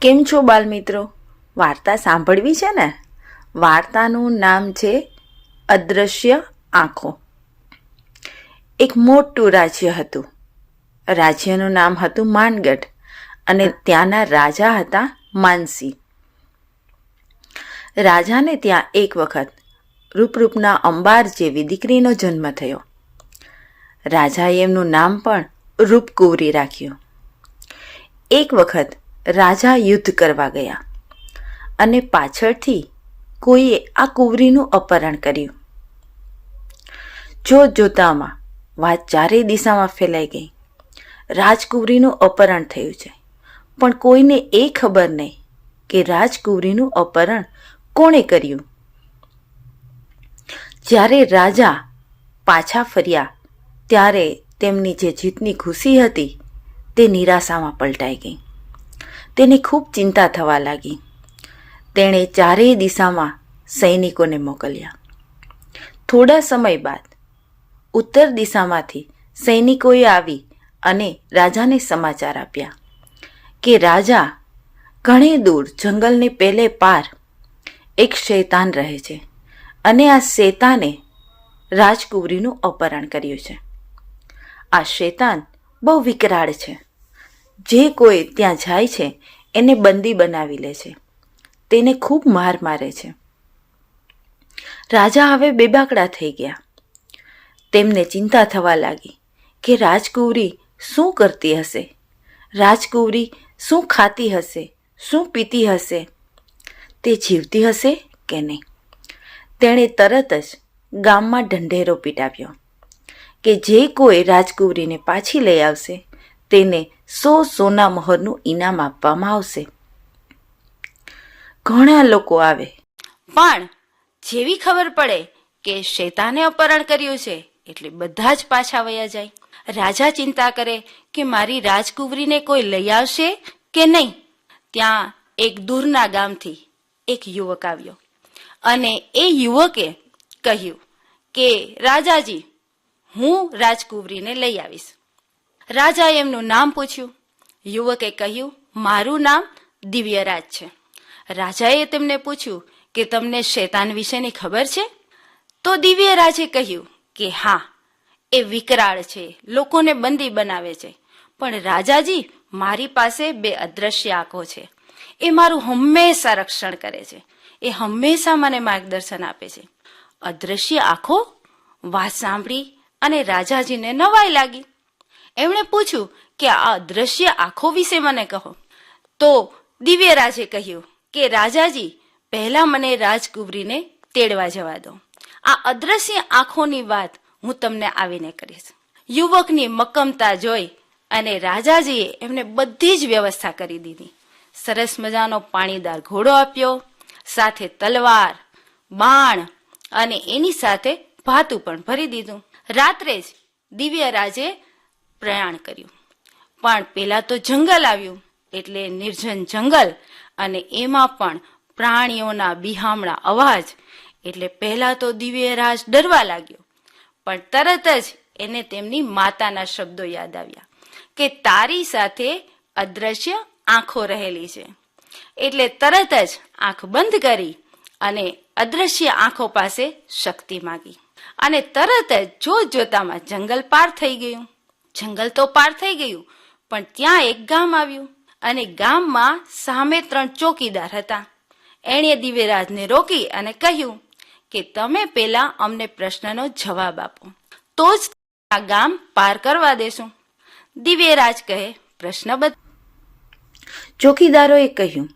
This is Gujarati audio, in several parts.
કેમ છો બાલમિત્રો? વાર્તા સાંભળવી છે ને? વાર્તાનું નામ છે અદ્રશ્ય આંખો. એક મોટું રાજ્ય હતું. રાજ્યનું નામ હતું માનગઢ અને ત્યાંના રાજા હતા માનસી. રાજાને ત્યાં એક વખત રૂપરૂપના અંબાર જેવી દીકરીનો જન્મ થયો. રાજાએ એમનું નામ પણ રૂપકુંવરી રાખ્યું. એક વખત રાજા યુદ્ધ કરવા ગયા અને પાછળથી કોઈએ આ કુંવરીનું અપહરણ કર્યું. જોત જોતામાં વાત ચારેય દિશામાં ફેલાઈ ગઈ. રાજકુંવરીનું અપહરણ થયું છે. પણ કોઈને એ ખબર નહીં કે રાજકુંવરીનું અપહરણ કોણે કર્યું. જ્યારે રાજા પાછા ફર્યા, ત્યારે તેમની જે જીતની ખુશી હતી તે નિરાશામાં પલટાઈ ગઈ. તેને ખૂબ ચિંતા થવા લાગી. તેણે ચારેય દિશામાં સૈનિકોને મોકલ્યા. થોડા સમય બાદ ઉત્તર દિશામાંથી સૈનિકોએ આવી અને રાજાને સમાચાર આપ્યા કે રાજા ઘણે દૂર જંગલને પેલે પાર એક શૈતાન રહે છે અને આ શૈતાને રાજકુંવરીનું અપહરણ કર્યું છે. આ શૈતાન બહુ વિકરાળ છે. જે કોઈ ત્યાં જાય છે, એને બંદી બનાવી લે છે. તેને ખૂબ માર મારે છે. રાજા હવે બેબાકડા થઈ ગયા. તેમને ચિંતા થવા લાગી કે રાજકુંવરી શું કરતી હશે? રાજકુંવરી શું ખાતી હશે? શું પીતી હશે? તે જીવતી હશે કે નહીં? તેણે તરત જ ગામમાં ઢંઢેરો પીટાવ્યો કે જે કોઈ રાજકુંવરીને પાછી લઈ આવશે, તેને સો સોના મહોરનું ઇનામ આપવામાં આવશે. ઘણા લોકો આવે. પણ જેવી ખબર પડે કે શેતાને અપહરણ કર્યું છે, એટલે બધા જ પાછા વયા જાય. રાજા ચિંતા કરે કે મારી રાજકુંવરીને કોઈ લઈ આવશે કે નહીં? ત્યાં એક દૂરના ગામથી એક યુવક આવ્યો. અને એ યુવકે કહ્યું કે, રાજાજી, હું રાજકુંવરીને લઈ આવીશ. રાજાએ એમનું નામ પૂછ્યું. યુવકે કહ્યું, મારું નામ દિવ્યરાજ છે. રાજાએ તેમને પૂછ્યું, કે તમને શેતાન વિશેની ખબર છે? તો દિવ્યરાજે કહ્યું, કે હા, એ વિકરાળ છે, લોકોને બંદી બનાવે છે. પણ રાજાજી, મારી પાસે બે અદ્રશ્ય આંખો છે. એ મારું હંમેશા રક્ષણ કરે છે. એ હંમેશા મને માર્ગદર્શન આપે છે. અદ્રશ્ય આંખો વાત સાંભળી અને રાજાજીને નવાઈ લાગી. એમણે પૂછ્યું કે આ દ્રશ્ય આંખો વિશે મને કહો. તો દિવ્યરાજે કહ્યું કે, રાજાજી, પહેલા મને રાજકુબરીને તેડવા જવા દો. આ અદ્રશ્ય આંખોની વાત હું તમને આવીને કરીશ યુવકની મક્કમતા જોઈ અને રાજાજીએ એમને બધી જ વ્યવસ્થા કરી દીધી. સરસ મજાનો પાણીદાર ઘોડો આપ્યો, સાથે તલવાર, બાણ અને એની સાથે ભાતું પણ ભરી દીધું. રાત્રે જ દિવ્યરાજે પ્રયાણ કર્યું. પણ પેલા તો જંગલ આવ્યું, એટલે નિર્જન જંગલ અને એમાં પણ પ્રાણીઓના બિહામણા અવાજ, એટલે પહેલા તો દિવ્યરાજ ડરવા લાગ્યો. પણ તરત જ એને તેમની માતાના શબ્દો યાદ આવ્યા કે તારી સાથે અદ્રશ્ય આંખો રહેલી છે. એટલે તરત જ આંખ બંધ કરી અને અદ્રશ્ય આંખો પાસે શક્તિ માગી. અને તરત જ જોત જોતામાં જંગલ પાર થઈ ગયું. જંગલ તો પાર થઈ ગયું, પણ ત્યાં એક ગામ આવ્યું અને ગામમાં સામે ત્રણ ચોકીદાર હતા. એણે દિવ્યરાજને રોકી અને કહ્યું કે તમે પેલા અમને પ્રશ્નનો જવાબ આપો. તો જ આ ગામ પાર કરવા દેશું. દિવ્યરાજ કહે, પ્રશ્ન બત ચોકીદારોએ કહ્યું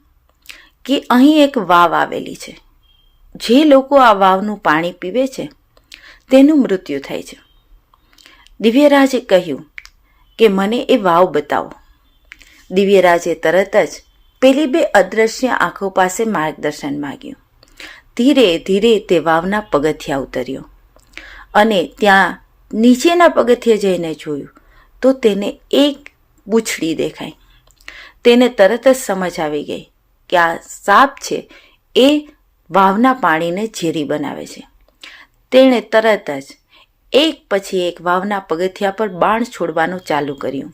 કે અહીં એક વાવ આવેલી છે. જે લોકો આ વાવનું પાણી પીવે છે, તેનું મૃત્યુ થાય છે. દિવ્યરાજે કહ્યું કે મને એ વાવ બતાવો. દિવ્યરાજે તરત જ પેલી બે અદ્રશ્ય આંખો પાસે માર્ગદર્શન માગ્યું. ધીરે ધીરે તે વાવના પગથિયા ઉતર્યો અને ત્યાં નીચેના પગથિયે જઈને જોયું તો તેને એક પૂંછડી દેખાઈ. તેને તરત જ સમજ આવી ગઈ કે આ સાપ છે એ વાવના પાણીને ઝેરી બનાવે છે. તેણે તરત જ એક પછી એક વાવના પગથિયા પર બાણ છોડવાનું ચાલુ કર્યું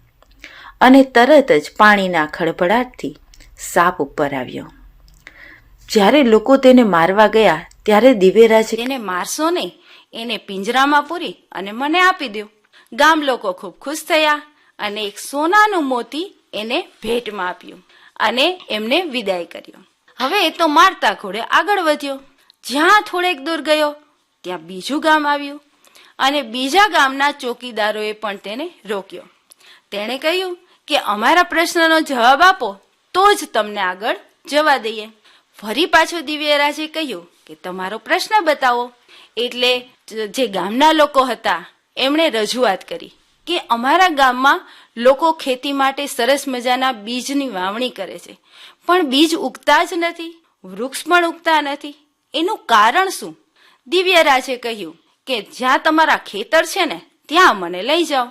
અને તરત જ પાણીના ખળભળાટથી સાપ ઉપર આવ્યો. જ્યારે લોકો તેને મારવા ગયા, ત્યારે દિવેરાજ એને મારશો નહીં, એને પિંજરામાં પૂરી અને મને આપી દો ગામ લોકો ખૂબ ખુશ થયા અને એક સોનાનું મોતી એને ભેટમાં આપ્યું અને એમને વિદાય કર્યો. હવે એ તો મારતા ઘોડે આગળ વધ્યો. જ્યાં થોડેક દૂર ગયો, ત્યાં બીજું ગામ આવ્યું. અને બીજા ગામના ચોકીદારોએ પણ તેને રોક્યો. તેણે કહ્યું કે અમારા પ્રશ્નનો જવાબ આપો, તો જ તમને આગળ જવા દઈએ. ફરી પાછો દિવ્યરાજે કહ્યું કે તમારો પ્રશ્ન બતાવો. એટલે જે ગામના લોકો હતા, એમણે રજૂઆત કરી કે અમારા ગામમાં લોકો ખેતી માટે સરસ મજાના બીજની વાવણી કરે છે. પણ બીજ ઉગતા જ નથી, વૃક્ષ પણ ઉગતા નથી. એનું કારણ શું? દિવ્યરાજે કહ્યું કે જ્યાં તમારા ખેતર છે ને, ત્યાં મને લઈ જાઓ.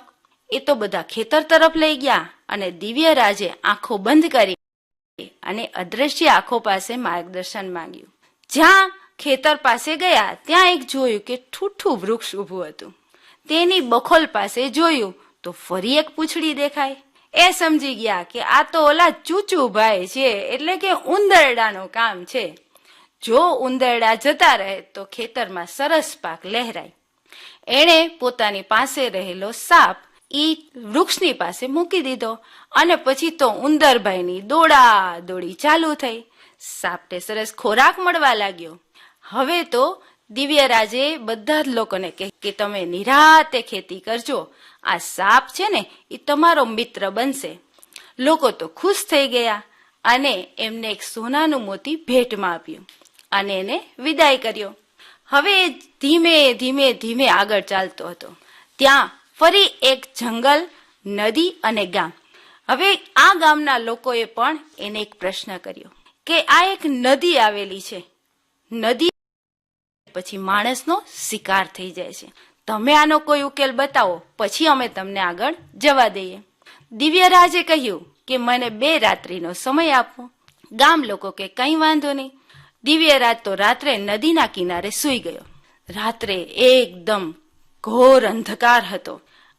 એ તો બધા ખેતર તરફ લઈ ગયા અને દિવ્ય રાજે આંખો બંધ કરી અને અદ્રશ્ય આંખો પાસે માર્ગદર્શન માંગ્યું. જ્યાં ખેતર પાસે ગયા, ત્યાં એક જોયું કે ઠૂઠું વૃક્ષ ઊભું હતું. તેની બખોલ પાસે જોયું તો ફરી એક પૂંછડી દેખાય. એ સમજી ગયા કે આ તો ઓલા ચૂચુભાઈ છે, એટલે કે ઉંદરડાનું કામ છે. જો ઉંદરડા જતા રહે તો ખેતરમાં સરસ પાક લહેરાય. એણે પોતાની પાસે રહેલો સાપ ઈ વૃક્ષની પાસે મૂકી દીધો અને પછી તો ઉંદરભાઈની દોડા દોડી ચાલુ થઈ. સાપને સરસ ખોરાક મળવા લાગ્યો. હવે તો દિવ્યરાજે બધા જ લોકોને કહે કે તમે નિરાતે ખેતી કરજો. આ સાપ છે ને એ તમારો મિત્ર બનશે. લોકો તો ખુશ થઈ ગયા અને એમને એક સોનાનું મોતી ભેટમાં આપ્યું. અને એને વિદાય કર્યો. હવે ધીમે ધીમે ધીમે આગળ ચાલતો હતો. ત્યાં ફરી એક જંગલ, નદી અને ગામ. હવે આ ગામના લોકોએ પણ એને એક પ્રશ્ન કર્યો કે આ એક નદી આવેલી છે. નદી પછી માણસનો શિકાર થઈ જાય છે. તમે આનો કોઈ ઉકેલ બતાવો, પછી અમે તમને આગળ જવા દઈએ. દિવ્યરાજે કહ્યું કે મને બે રાત્રિનો સમય આપો. ગામ લોકો કે, કંઈ વાંધો નહીં. દિવ્યરાજ તો રાત્રે નદીના કિનારે સૂઈ ગયો. રાત્રે એકદમ ઘોર અંધકાર હતો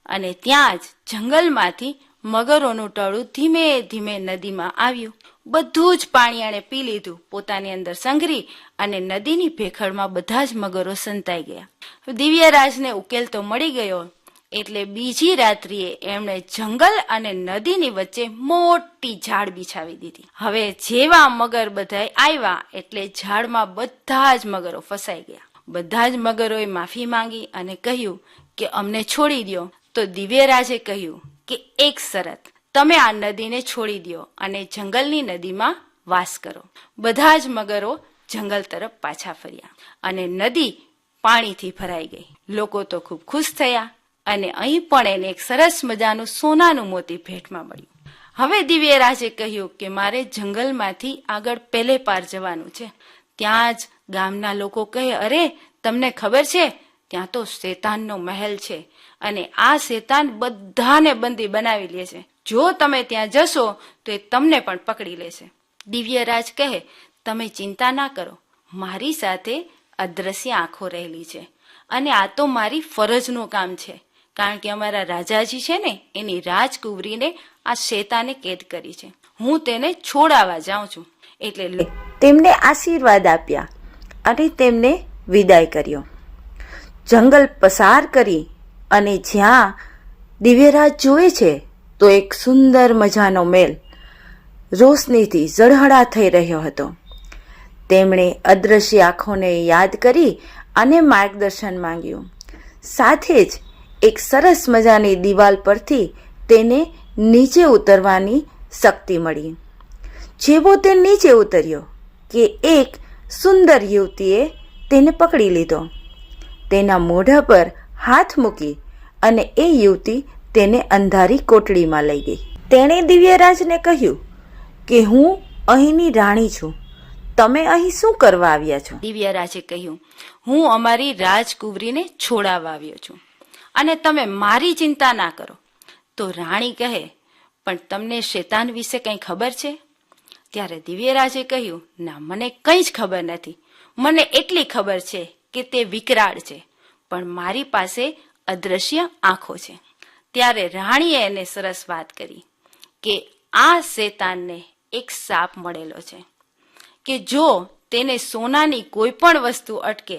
અને ત્યાં જ જંગલમાંથી મગરોનું ટળું ધીમે ધીમે નદીમાં આવ્યું. બધું જ પાણી એણે પી લીધું, પોતાની અંદર સંઘરી અને નદીની ભેખડમાં બધા જ મગરો સંતાઈ ગયા. દિવ્યરાજને ઉકેલ તો મળી ગયો એટલે બીજી રાત્રિએ એમણે જંગલ અને નદીની વચ્ચે મોટી ઝાડ બિછાવી દીધી. હવે જેવા મગર બધાય આવ્યા એટલે ઝાડમાં બધા જ મગરો ફસાઈ ગયા. બધા જ મગરોએ માફી માંગી અને કહ્યું કે અમને છોડી દ્યો. તો દિવ્યરાજે કહ્યું કે એક શરત, તમે આ નદીને છોડી દ્યો અને જંગલની નદીમાં વાસ કરો. બધા જ મગરો જંગલ તરફ પાછા ફર્યા અને નદી પાણીથી ભરાઈ ગઈ. લોકો તો ખૂબ ખુશ થયા અને અહીં પણ એને એક સરસ મજાનું સોનાનું મોતી ભેટમાં મળ્યું. હવે દિવ્યરાજે કહ્યું કે મારે જંગલમાંથી આગળ પેલે પાર જવાનું છે. ત્યાં જ ગામના લોકો કહે, અરે, તમને ખબર છે? ત્યાં તો શેતાનનો મહેલ છે અને આ શેતાન બધાને બંદી બનાવી લે છે. જો તમે ત્યાં જશો, તો એ તમને પણ પકડી લેશે. દિવ્યરાજ કહે, તમે ચિંતા ના કરો. મારી સાથે અદ્રશ્ય આંખો રહેલી છે અને આ તો મારી ફરજનું કામ છે. કારણ કે અમારા રાજાજી છે ને, એની રાજકુંવરીને આ શેતાને કેદ કરી છે. હું તેને છોડાવવા જાઉં છું. એટલે તેમને આશીર્વાદ આપ્યા અને તેમને વિદાય કર્યો. જંગલ પસાર કરી અને જ્યાં દિવ્યરાજ જુએ છે, તો એક સુંદર મજાનો મેલ રોશનીથી ઝળહળા થઈ રહ્યો હતો. તેમણે અદ્રશ્ય આંખોને યાદ કરી અને માર્ગદર્શન માંગ્યું. સાથે જ એક સરસ મજાની દિવાલ પરથી તેને નીચે ઉતરવાની શક્તિ મળી. જેવો તે નીચે ઉતર્યો કે એક સુંદર યુવતીએ તેને પકડી લીધો. તેના મોઢા પર હાથ મૂકી અને એ યુવતી તેને અંધારી કોટડીમાં લઈ ગઈ. તેણે દિવ્યરાજને કહ્યું કે, હું અહીંની રાણી છું. તમે અહીં શું કરવા આવ્યા છો? દિવ્યરાજે કહ્યું, હું અમારી રાજકુંવરીને છોડાવવા આવ્યો છું. અને તમે મારી ચિંતા ના કરો. તો રાણી કહે, પણ તમને શેતાન વિશે કંઈ ખબર છે? ત્યારે દિવ્યરાજે કહ્યું, ના, મને કંઈ જ ખબર નથી. મને એટલી ખબર છે કે તે વિકરાળ છે, પણ મારી પાસે અદ્રશ્ય આંખો છે. ત્યારે રાણીએ એને સરસ વાત કરી કે આ શેતાનને એક સાપ મળેલો છે, કે જો તેને સોનાની કોઈ પણ વસ્તુ અટકે,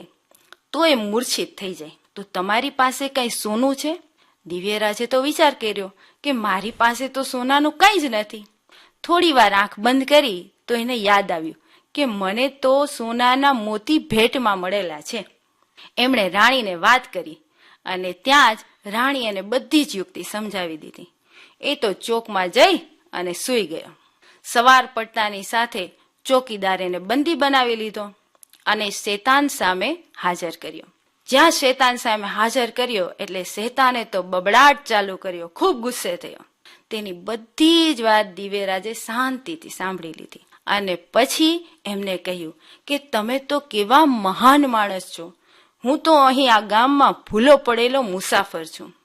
તો એ મૂર્છિત થઈ જાય. તો તમારી પાસે કઈ સોનું છે? દિવ્યરાજે તો વિચાર કર્યો કે મારી પાસે તો સોનાનું કંઈ જ નથી. થોડી વાર આંખ બંધ કરી તો એને યાદ આવ્યું કે મને તો સોનાના મોતી ભેટમાં મળેલા છે. એમણે રાણીને વાત કરી અને ત્યાં જ રાણી એને બધી જ યુક્તિ સમજાવી દીધી. એ તો ચોકમાં જઈ અને સૂઈ ગયો. સવાર પડતાની સાથે ચોકીદાર એને બંદી બનાવી લીધો અને શેતાન સામે હાજર કર્યો. જ્યાં શેતાન સામે હાજર કર્યો એટલે શેતાને તો બબડાટ ચાલુ કર્યો, ખૂબ ગુસ્સે થયો. તેની બધી જ વાત દિવ્યરાજે શાંતિથી સાંભળી લીધી. અને પછી એમને કહ્યું કે તમે તો કેવા મહાન માણસ છો. હું તો અહીં આ ગામમાં ભૂલો પડેલો મુસાફર છું.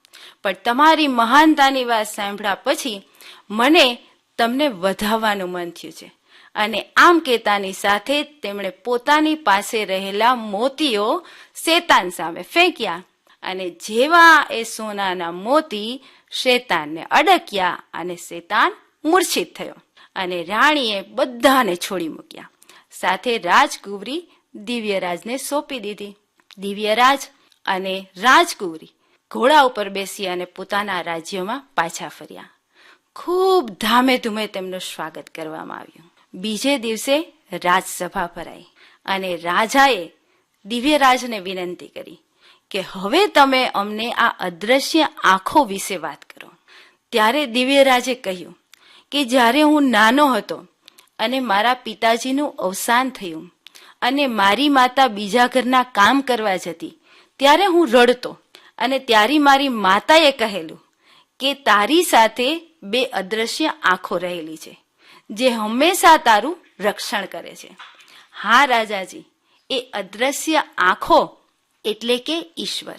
પણ તમારી મહાનતાની વાત સાંભળ્યા પછી મને તમને વધાવવાનું મન થયું છે. અને આમ કહેતાની સાથે તેમણે પોતાની પાસે રહેલા મોતીઓ શેતાન સામે ફેંક્યા અને જેવા એ સોનાના મોતી શેતાનને અડક્યા અને શેતાન મૂર્છિત થયો અને રાણીએ બધાને છોડી મૂક્યા. સાથે રાજકુંવરી દિવ્યરાજને સોંપી દીધી. દિવ્યરાજ અને રાજકુંવરી ઘોડા ઉપર બેસી અને પોતાના રાજ્યમાં પાછા ફર્યા. ખૂબ ધામે ધૂમે તેમનું સ્વાગત કરવામાં આવ્યું. બીજે દિવસે રાજસભા ભરાઈ અને રાજાએ દિવ્યરાજને વિનંતી કરી કે હવે તમે અમને આ અદ્રશ્ય આંખો વિશે વાત કરો. ત્યારે દિવ્યરાજે કહ્યું કે જ્યારે હું નાનો હતો અને મારા પિતાજીનું અવસાન થયું અને મારી માતા બીજા ઘરના કામ કરવા જતી, ત્યારે હું રડતો અને ત્યારે મારી માતાએ કહેલું કે તારી સાથે બે અદ્રશ્ય આંખો રહેલી છે. જે હંમેશા તારું રક્ષણ કરે છે. હા, રાજાજી, એ અદ્રશ્ય આંખો એટલે કે ઈશ્વર,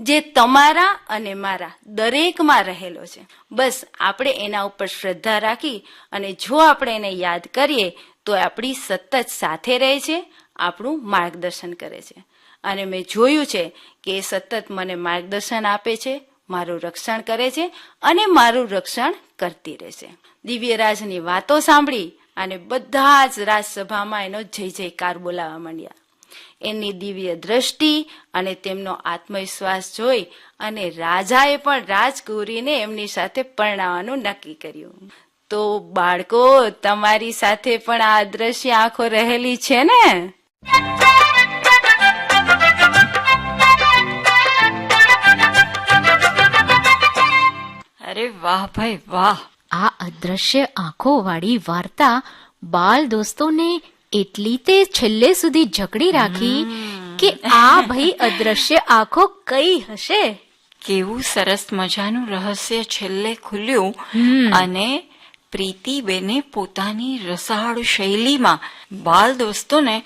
જે તમારા અને મારા દરેકમાં રહેલો છે. બસ આપણે એના ઉપર શ્રદ્ધા રાખી અને જો આપણે એને યાદ કરીએ, તો આપણી સતત સાથે રહે છે, આપણું માર્ગદર્શન કરે છે. અને મેં જોયું છે કે એ સતત મને માર્ગદર્શન આપે છે, મારું રક્ષણ કરે છે અને મારું રક્ષણ કરતી રહેશે દિવ્યરાજની વાતો સાંભળી અને બધા જ રાજસભામાં એનો જય જયકાર બોલાવા માંડ્યા. એની દિવ્ય દ્રષ્ટિ અને તેમનો આત્મવિશ્વાસ જોઈ અને રાજાએ પણ રાજગુરીને એમની સાથે પરણાવવાનું નક્કી કર્યું. તો બાળકો, તમારી સાથે પણ આ દ્રશ્ય આંખો રહેલી છે ને? અરે વાહ ભાઈ વાહ. આ અદ્રશ્ય આંખો વાળી વાર્તા બાલ દોસ્તોને એટલી તે છેલ્લે સુધી જકડી રાખી કે આ ભાઈ અદ્રશ્ય આંખો કઈ હશે? કેવું સરસ મજાનું રહસ્ય છેલ્લે ખુલ્યું અને પ્રીતિબેને પોતાની રસાળ શૈલીમાં બાલ દોસ્તોને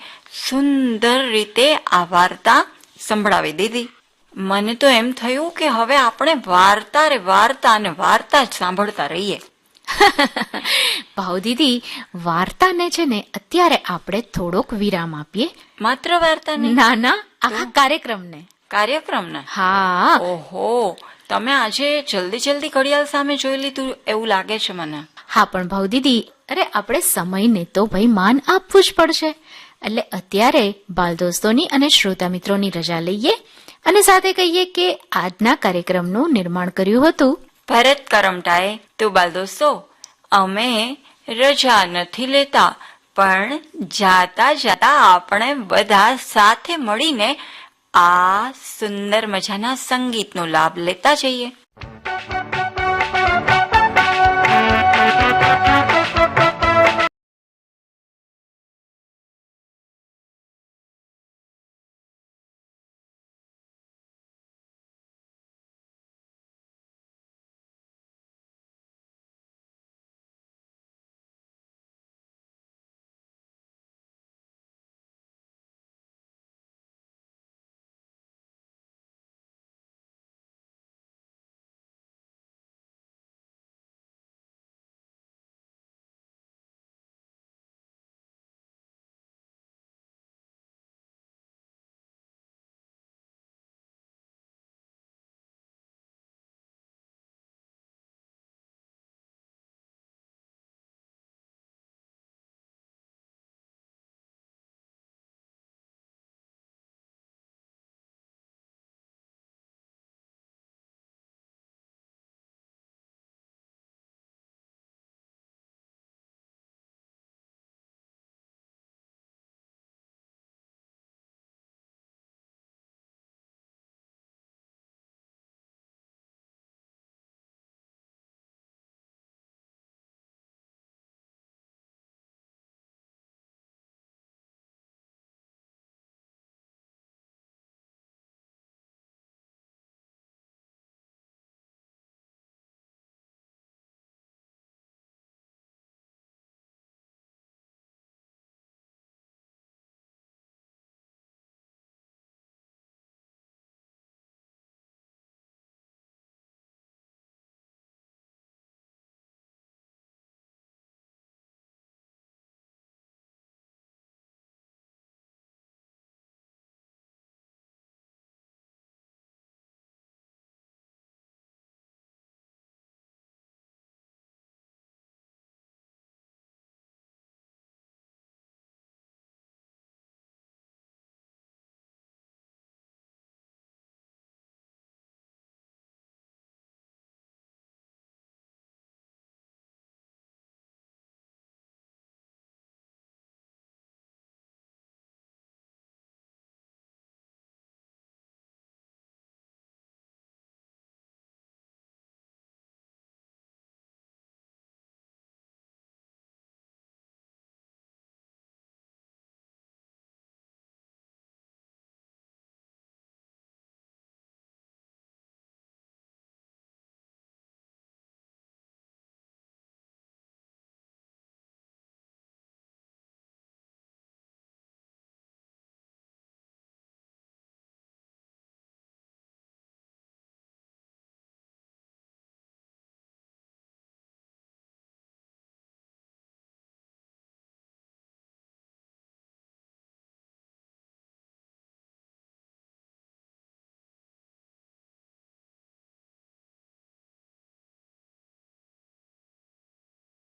સુંદર રીતે આ વાર્તા સંભળાવી દીધી. મને તો એમ થયું કે હવે આપણે વાર્તા રે વાર્તા અને વાર્તા જ સાંભળતા રહીએ. ભાવ દીદી વાર્તાને છે ને અત્યારે આપણે થોડોક વિરામ આપીએ. માત્ર વાર્તા ના ના આખા કાર્યક્રમને. કાર્યક્રમને? હા. ઓહો તમે આજે જલ્દી જલ્દી ઘડિયાળ સામે જોઈ લીધું એવું લાગે છે મને. હા પણ ભાવ દીદી અરે આપણે સમયને તો ભાઈ માન આપવું જ પડશે. એટલે અત્યારે બાલ દોસ્તોની અને શ્રોતા મિત્રોની રજા લઈએ અને સાથે કહીએ કે આજના કાર્યક્રમનું નિર્માણ કર્યું હતું. ભરત કરમટાએ તો બાલ દોસ્તો અમે રજા નથી લેતા, પણ જાતા જાતા આપણે બધા સાથે મળીને આ સુંદર મજાના સંગીતનો લાભ લેતા જઈએ.